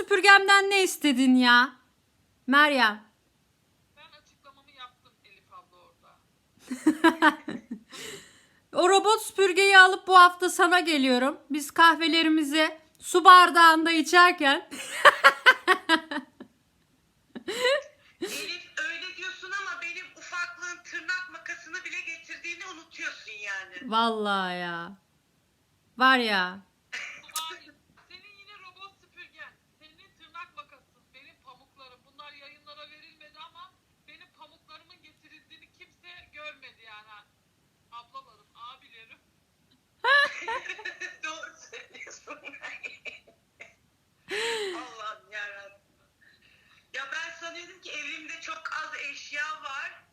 süpürgemden ne istedin ya? Meryem. Ben açıklamamı yaptım Elif abla orada. O robot süpürgeyi alıp bu hafta sana geliyorum. Biz kahvelerimizi su bardağında içerken. Elif öyle diyorsun ama benim ufaklığın tırnak makasını bile getirdiğini unutuyorsun yani. Vallahi ya. Var ya. Sanıyordum ki evimde çok az eşya var.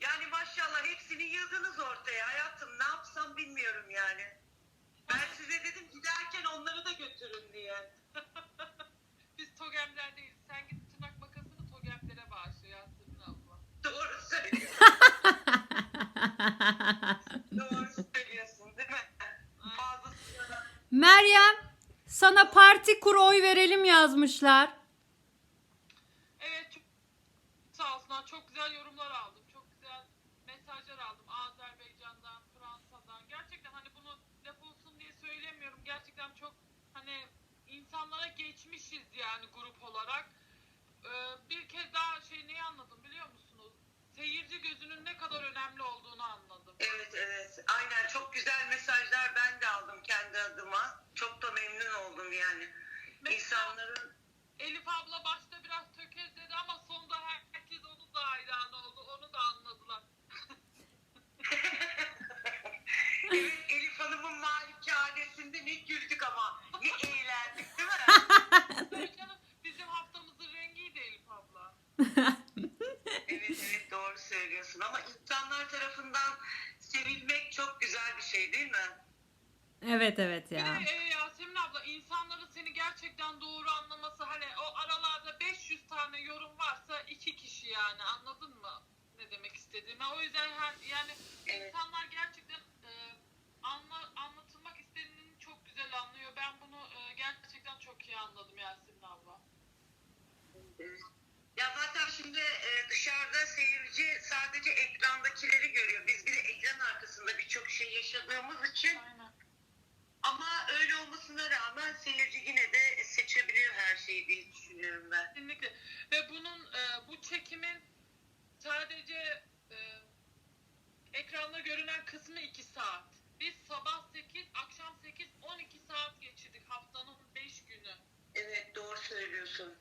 Yani maşallah hepsini yığdınız ortaya. Hayatım ne yapsam bilmiyorum yani. Ben size dedim giderken onları da götürün diye. Biz togemler değiliz. Sen git tırnak makasını togemlere bağışla Yasemin abla. Doğru söylüyorsun. Doğru söylüyorsun değil mi? Fazlasıyla. Meryem sana parti kur oy verelim yazmışlar. Evet çok sağ olsunlar. Çok güzel yorumlar aldım. Çok güzel mesajlar aldım. Azerbaycan'dan, Fransa'dan. Gerçekten hani bunu laf olsun diye söylemiyorum. Gerçekten çok hani insanlara geçmişiz yani grup olarak. Ee, bir kez daha şey neyi anladım biliyor musunuz? Seyirci gözünün ne kadar önemli olduğunu anladım. Evet evet. Aynen çok güzel mesajlar ben de aldım kendi adıma. Çok da memnun oldum yani. Mesela İnsanların Elif abla başta biraz tökezledi ama sonunda herkes onun da hayranı oldu. Onu da anladılar. evet, Elif Hanım'ın malikanesinde ne güldük ama. Ne eğlendik değil mi? Tabii canım bizim haftamızın rengiydi Elif abla. evet evet doğru söylüyorsun ama insanlar tarafından sevilmek çok güzel bir şey değil mi? Evet evet Bir ya. de e, Yasemin abla insanların seni gerçekten doğru anlaması hani o aralarda 500 tane yorum varsa iki kişi yani anladın mı ne demek istediğimi? O yüzden her, yani Evet. insanlar gerçekten e, anla, anlatılmak istediğini çok güzel anlıyor. Ben bunu e, gerçekten çok iyi anladım Yasemin abla. Ya zaten şimdi e, dışarıda seyirci sadece ekrandakileri görüyor. Biz bir de ekran arkasında birçok şey yaşadığımız için Aynen. Rağmen seyirci yine de seçebiliyor her şeyi diye düşünüyorum ben. Kesinlikle. Ve bunun e, bu çekimin sadece e, ekranda görünen kısmı 2 saat. Biz sabah 8, akşam 8, 12 saat geçirdik haftanın 5 günü. Evet doğru söylüyorsun.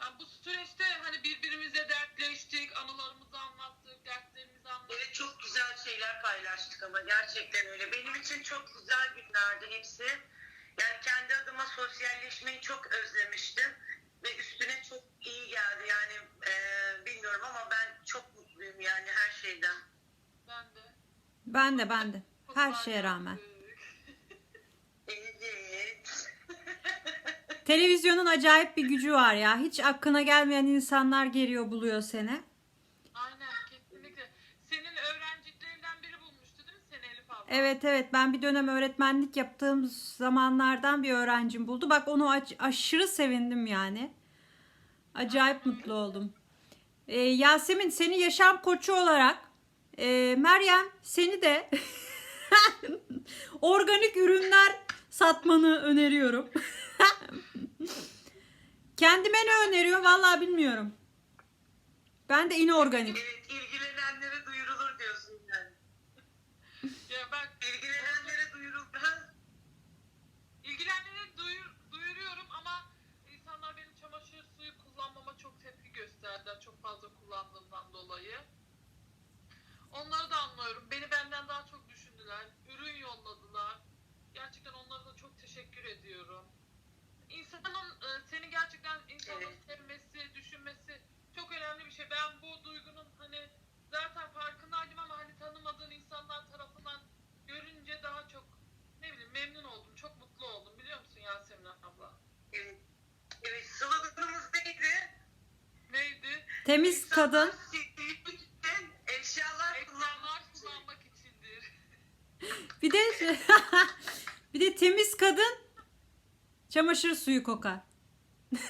Yani bu süreçte hani birbirimize dertleştik, anılarımızı anlattık, dertlerimizi anlattık. Evet çok güzel şeyler paylaştık ama gerçekten öyle. Benim için çok sosyalleşmeyi çok özlemiştim. Ve üstüne çok iyi geldi yani e, bilmiyorum ama ben çok mutluyum yani her şeyden. Ben de. Ben de ben de. Her şeye rağmen. Evet. Televizyonun acayip bir gücü var ya. Hiç aklına gelmeyen insanlar geliyor buluyor seni. Aynen kesinlikle. Senin öğrencilerinden biri bulmuştu değil mi seni Elif abla? Evet evet ben bir dönem öğretmenlik yaptığım zamanlardan bir öğrencim buldu. Bak onu aşırı sevindim yani. Acayip mutlu oldum. Ee, Yasemin seni yaşam koçu olarak e, Meryem seni de organik ürünler satmanı öneriyorum. Kendime ne öneriyor vallahi bilmiyorum. Ben de inorganik. Evet ilgilenenlere duyurulur diyorsun yani. Ya ben İlgilenenlere duyurulur. Ha? İlgilenenleri duyur, duyuruyorum ama insanlar benim çamaşır suyu kullanmama çok tepki gösterdiler. Çok kullandığımdan dolayı. Onları da anlıyorum. Beni benden daha çok düşündüler. Ürün yolladılar. Gerçekten onlara da çok teşekkür ediyorum. İnsanın e, seni gerçekten insanın Evet. sevmesi, düşünmesi çok önemli bir şey. Ben bu duygunun hani zaten farkındaydım ama hani tanımadığın insanlar tarafından görünce daha çok ne bileyim memnun oldum. Çok mutlu oldum biliyor musun Yasemin abla? Evet. Evet sloganımız neydi? Neydi? Temiz kadın. Eşyalar kullanmak kullanmak içindir. Bir de bir de temiz kadın çamaşır suyu kokar.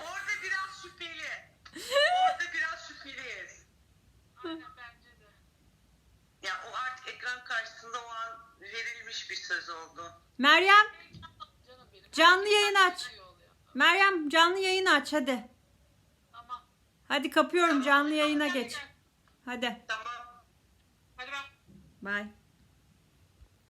Orada biraz şüpheli. Orada biraz şüpheliyiz. Aynen bence de. Ya o artık ekran karşısında o an verilmiş bir söz oldu. Meryem. Canlı yayın aç. Meryem canlı yayın aç hadi. Tamam. Hadi kapıyorum canlı yayına geç. Hadi. Tamam. Hadi bak. Bye.